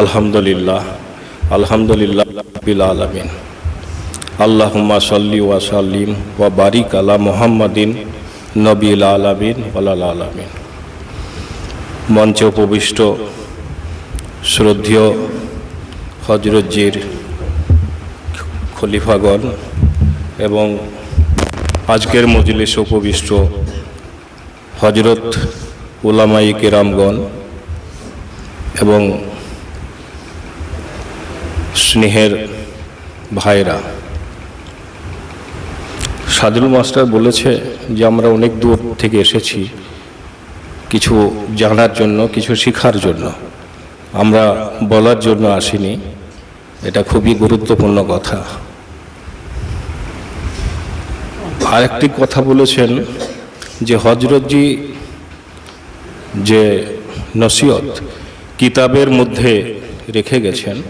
আলহামদুলিল্লাহ আলহামদুলিল্লাহ বিল আলমিন। আল্লাহুম্মা সাল্লি ওয়া সাল্লিম ওয়া বারিক আলা মুহাম্মাদিন নবীল আলামিন ওয়ালাল আলামিন। মঞ্চে উপবিষ্ট শ্রদ্ধেয় হজরতজির খলিফাগণ এবং আজকের মজলিসে উপবিষ্ট হজরত উলামাই কেরামগণ এবং স্নেহের ভাইরা। সাদুল মাস্টার বলেছে যে, আমরা অনেক দূর থেকে এসেছি কিছু জানার জন্য, কিছু শেখার জন্য। আমরা বলার জন্য আসিনি। এটা খুবই গুরুত্বপূর্ণ কথা। আরেকটি কথা বলেছেন যে হজরতজি যে নসিহত কিতাবের মধ্যে রেখে গেছেন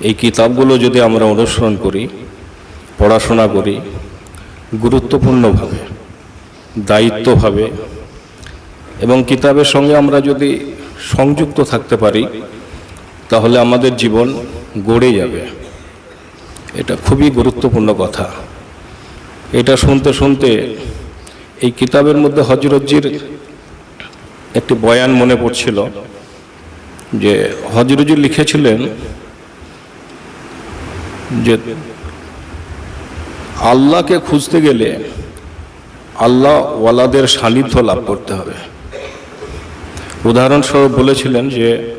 এই কিতাবগুলো যদি আমরা অনুসরণ করি, পড়াশোনা করি, গুরুত্বপূর্ণভাবে, দায়িত্বভাবে, এবং কিতাবের সঙ্গে আমরা যদি সংযুক্ত থাকতে পারি, তাহলে আমাদের জীবন গড়ে যাবে। এটা খুবই গুরুত্বপূর্ণ কথা। এটা শুনতে শুনতে এই কিতাবের মধ্যে হজরতজির একটি বয়ান মনে পড়ছিল যে হজরতজি লিখেছিলেন যে আল্লাহকে খুঁজতে গেলে আল্লাহ ওয়ালাদের সান্নিধ্য লাভ করতে হবে। উদাহরণস্বরূপ বলেছিলেন যে,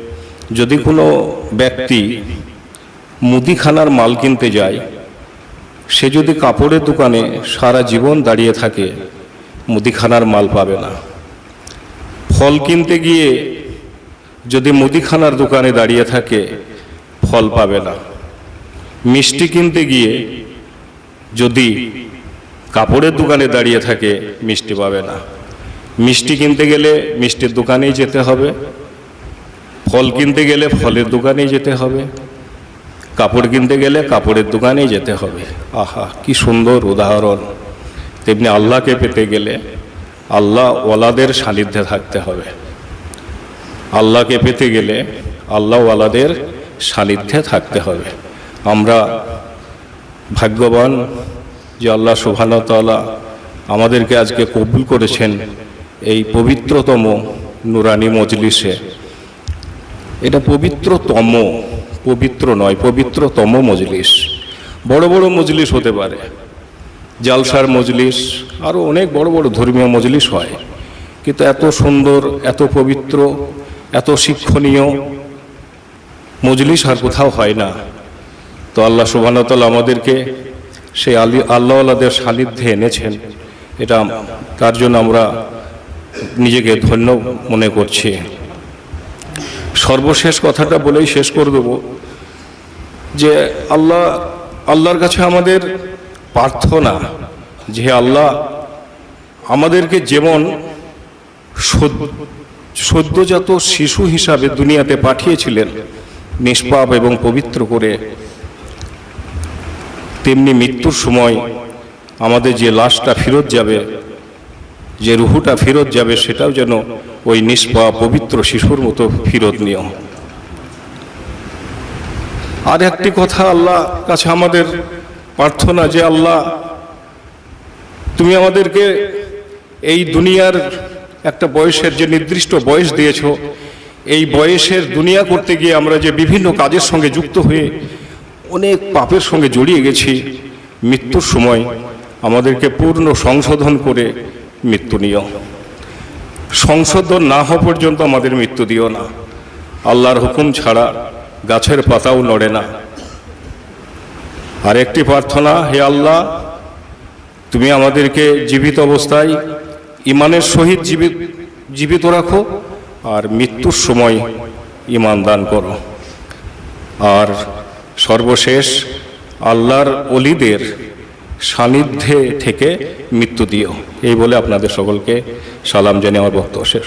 যদি কোনো ব্যক্তি মুদিখানার মাল কিনতে যায়, সে যদি কাপড়ের দোকানে সারা জীবন দাঁড়িয়ে থাকে, মুদিখানার মাল পাবে না। ফল কিনতে গিয়ে যদি মুদিখানার দোকানে দাঁড়িয়ে থাকে, ফল পাবে না। মিষ্টি কিনতে গিয়ে যদি কাপড়ের দোকানে দাঁড়িয়ে থাকে, মিষ্টি পাবে না। মিষ্টি কিনতে গেলে মিষ্টির দোকানেই যেতে হবে। ফল কিনতে গেলে ফলের দোকানেই যেতে হবে। কাপড় কিনতে গেলে কাপড়ের দোকানেই যেতে হবে। আহা, কি সুন্দর উদাহরণ। তেমনি আল্লাহকে পেতে গেলে আল্লাহ ওয়ালাদের সান্নিধ্যে থাকতে হবে। আল্লাহকে পেতে গেলে আল্লাহ ওয়ালাদের সান্নিধ্যে থাকতে হবে। আমরা ভাগ্যবান যে আল্লাহ সুবহানতালা আমাদেরকে আজকে কবুল করেছেন এই পবিত্রতম নুরানি মজলিসে। এটা পবিত্রতম, পবিত্র নয়, পবিত্রতম মজলিস। বড় বড় মজলিস হতে পারে। জালসার মজলিস আরও অনেক বড় বড় ধর্মীয় মজলিস হয়। কিন্তু এত সুন্দর, এত পবিত্র, এত শিক্ষণীয় মজলিস আর কোথাও হয় না। তো আল্লাহ সুবাহতাল আমাদেরকে সেই আলি আল্লাহ আল্লাহদের সান্নিধ্যে এনেছেন। এটা তার জন্য আমরা নিজেকে ধন্য মনে করছি। সর্বশেষ কথাটা বলেই শেষ করে দেব যে আল্লাহ, আল্লাহর কাছে আমাদের প্রার্থনা যে আল্লাহ আমাদেরকে যেমন সদ্যজাত শিশু হিসাবে দুনিয়াতে পাঠিয়েছিলেন, নিষ্পাপ এবং পবিত্র করে তেমনি মৃত্যুর সময় আমাদের যে লাশটা ফেরত যাবে, যে রুহুটা ফেরত যাবে, সেটাও যেন ওই নিষ্পা পবিত্র শিশুর মতো ফেরত নিও আর একটি কথা আল্লাহ কাছে আমাদের প্রার্থনা যে, আল্লাহ, তুমি আমাদেরকে এই দুনিয়ার একটা বয়সের যে নির্দিষ্ট বয়স দিয়েছ, এই বয়সের দুনিয়া করতে গিয়ে আমরা যে বিভিন্ন কাজের সঙ্গে যুক্ত হয়ে অনেক পাপের সঙ্গে জড়িয়ে গেছি। মৃত্যুর সময় আমাদেরকে পূর্ণ সংশোধন করে মৃত্যু নিও। সংশোধন না হওয়া পর্যন্ত আমাদের মৃত্যু দিও না। আল্লাহর হুকুম ছাড়া গাছের পাতাও নড়ে না। আর একটি প্রার্থনা, হে আল্লাহ, তুমি আমাদেরকে জীবিত অবস্থায় ইমানের সহিত জীবিত জীবিত রাখো আর মৃত্যুর সময় ইমান দান করো। আর সর্বশেষ আল্লাহর অলিদের সান্নিধ্যে থেকে মৃত্যু দিও। এই বলে আপনাদের সকলকে সালাম জানিয়ে আমার বক্তব্য শেষ